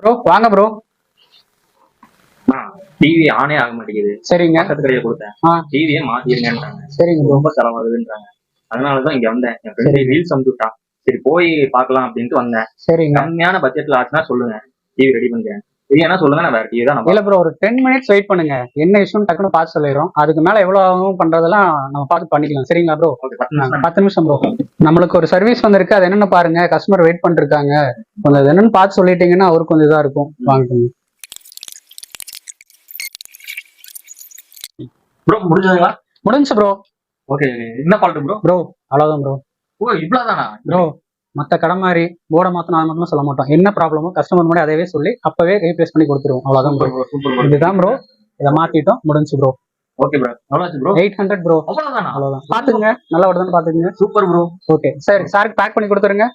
Bro வாங்க bro TV ஆனே ஆக மாட்டேங்குது. சரிங்க. பக்கத்து கடையில கொடுத்தேன். டிவியே மாத்திருங்கன்றாங்க. சரிங்க ரொம்ப செலவாகுதுன்றாங்க. அதனாலதான் இங்க வந்தேன். என் ஃப்ரெண்ட். ரீல்ஸ் அமுச்சுட்டான் சரி போய் பார்க்கலாம் அப்படின்ட்டு வந்தேன். சரிங்க. கம்மியான பட்ஜெட்ல ஆச்சுன்னா சொல்லுங்க. டிவி ரெடி பண்ணிக்கிறேன். இல்லைன்னா சொல்லுங்க நான் வேற தான் இல்ல ப்ரோ ஒரு டென் மினிட்ஸ் வெயிட் பண்ணுங்க. என்ன இஷ்யூன்னு டக்குனு பார்த்து சொல்லிடுறோம். அதுக்கு மேல எவ்வளவு ஆகும் பண்றதெல்லாம் நம்ம பார்த்து பண்ணிக்கலாம். சரிங்களா ப்ரோ பத்து நிமிஷம் ப்ரோ நம்மளுக்கு ஒரு சர்வீஸ் வந்திருக்கு அது என்னன்னு பாருங்க. கஸ்டமர் வெயிட் பண்ணிருக்காங்க. கொஞ்சம் அது என்னன்னு பார்த்து சொல்லிட்டீங்கன்னா அவருக்கு கொஞ்சம் இதா இருக்கும். வாங்கிக்கோங்க. ப்ரோ முடிஞ்சதுங்களா? முடிஞ்சு ப்ரோ ஓகே என்ன ஃபால்ட் ப்ரோ ப்ரோ அவ்வளவுதான் ப்ரோ ஓ இவ்வளவுதானா? ப்ரோ மத்த கடை மாதிரி போர்டை மாத்தணும் அது மட்டும் சொல்ல மாட்டோம். என்ன ப்ராப்ளமோ கஸ்டமர் முன்னாடி அதவே சொல்லி அப்பவே ரீப்ளேஸ் பண்ணி கொடுத்துருவோம். அவ்வளவுதான் ப்ரோ இதுதான் ப்ரோ இதை மாத்திட்டோம் முடிஞ்சு bro okay bro eight hundred bro அவ்வளவுதானா? அவ்வளவுதான். பாத்துங்க நல்லா வருதுன்னு பாத்துங்க சூப்பர் ப்ரோ ஓகே சரி சாருக்கு பேக் பண்ணி கொடுத்துருங்க.